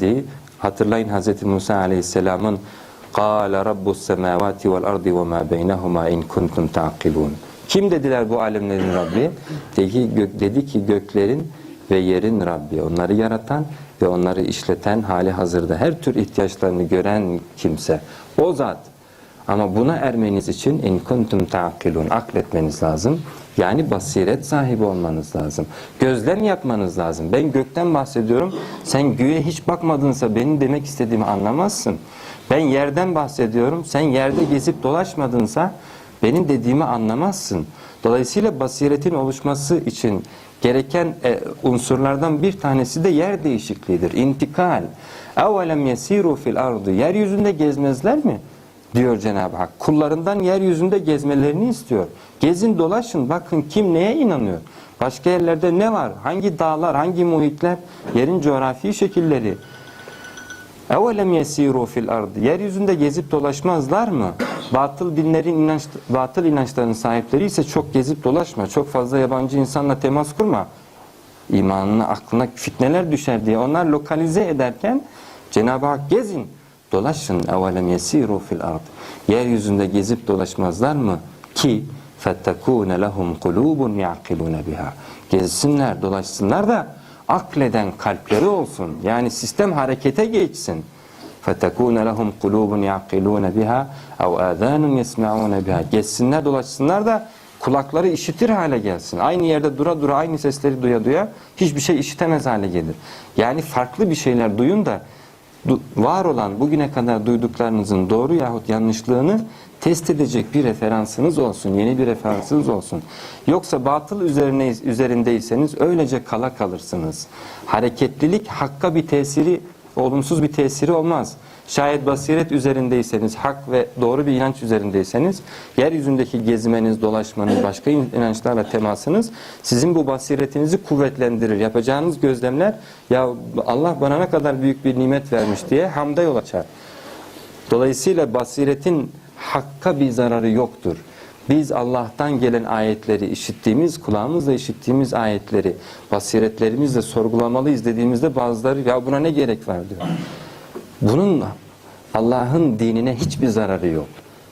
Di- Hatırlayın Hz. Musa Aleyhisselam'ın قَالَ رَبُّ السَّمَاوَاتِ وَالْأَرْضِ وَمَا بَيْنَهُمَا اِنْ كُنْتُمْ تَعْقِلُونَ Kim dediler bu alemlerin Rabbi? Dedi, gök, dedi ki göklerin ve yerin Rabbi. Onları yaratan ve onları işleten hali hazırda her tür ihtiyaçlarını gören kimse. O zat. Ama buna ermeniz için in kuntum ta'kilun akletmeniz lazım. Yani basiret sahibi olmanız lazım. Gözlem yapmanız lazım. Ben gökten bahsediyorum. Sen göğe hiç bakmadınsa benim demek istediğimi anlamazsın. Ben yerden bahsediyorum. Sen yerde gezip dolaşmadınsa benim dediğimi anlamazsın. Dolayısıyla basiretin oluşması için gereken e, unsurlardan bir tanesi de yer değişikliğidir. İntikal. Evelem yesiru fil ardı. Yeryüzünde gezmezler mi? Diyor Cenab-ı Hak. Kullarından yeryüzünde gezmelerini istiyor. Gezin dolaşın bakın kim neye inanıyor. Başka yerlerde ne var? Hangi dağlar, hangi muhitler? Yerin coğrafi şekilleri. Evelem yesiru fil ardı. Yeryüzünde gezip dolaşmazlar mı? Batıl dinlerin inanç, batıl inançların sahipleri ise çok gezip dolaşma. Çok fazla yabancı insanla temas kurma. İmanına, aklına fitneler düşer diye onlar lokalize ederken Cenab-ı Hak gezin, dolaşın. Evelem yesiru fil ard. Yeryüzünde gezip dolaşmazlar mı? Ki fettekûne lehum kulûbun ya'kilûne biha. Gezsinler, dolaşsınlar da akleden kalpleri olsun. Yani sistem harekete geçsin. فَتَكُونَ لَهُمْ قُلُوبٌ يَعْقِلُونَ بِهَا اَوْ آذَانٌ يَسْمَعُونَ بِهَا Geçsinler dolaşsınlar da kulakları işitir hale gelsin. Aynı yerde dura dura aynı sesleri duya duya hiçbir şey işitemez hale gelir. Yani farklı bir şeyler duyun da du- var olan bugüne kadar duyduklarınızın doğru yahut yanlışlığını test edecek bir referansınız olsun, yeni bir referansınız olsun. Yoksa batıl üzerine üzerindeyseniz öylece kala kalırsınız. Hareketlilik hakka bir tesiri, olumsuz bir tesiri olmaz. Şayet basiret üzerindeyseniz, hak ve doğru bir inanç üzerindeyseniz, yeryüzündeki gezmeniz, dolaşmanız, başka inançlarla temasınız sizin bu basiretinizi kuvvetlendirir. Yapacağınız gözlemler, ya Allah bana ne kadar büyük bir nimet vermiş diye hamda yol açar. Dolayısıyla basiretin hakka bir zararı yoktur. Biz Allah'tan gelen ayetleri işittiğimiz, kulağımızla işittiğimiz ayetleri basiretlerimizle sorgulamalıyız dediğimizde bazıları ya buna ne gerek var diyor. Bunun Allah'ın dinine hiçbir zararı yok.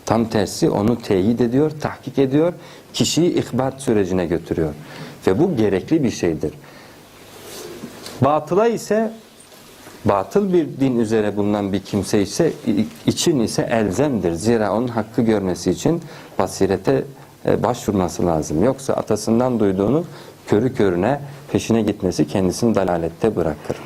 Tam tersi onu teyit ediyor, tahkik ediyor, kişiyi ihbat sürecine götürüyor. Ve bu gerekli bir şeydir. Batıla ise batıl bir din üzere bulunan bir kimse ise için ise elzemdir. Zira onun hakkı görmesi için basirete e, başvurması lazım. Yoksa atasından duyduğunu körü körüne peşine gitmesi kendisini dalalette bırakır.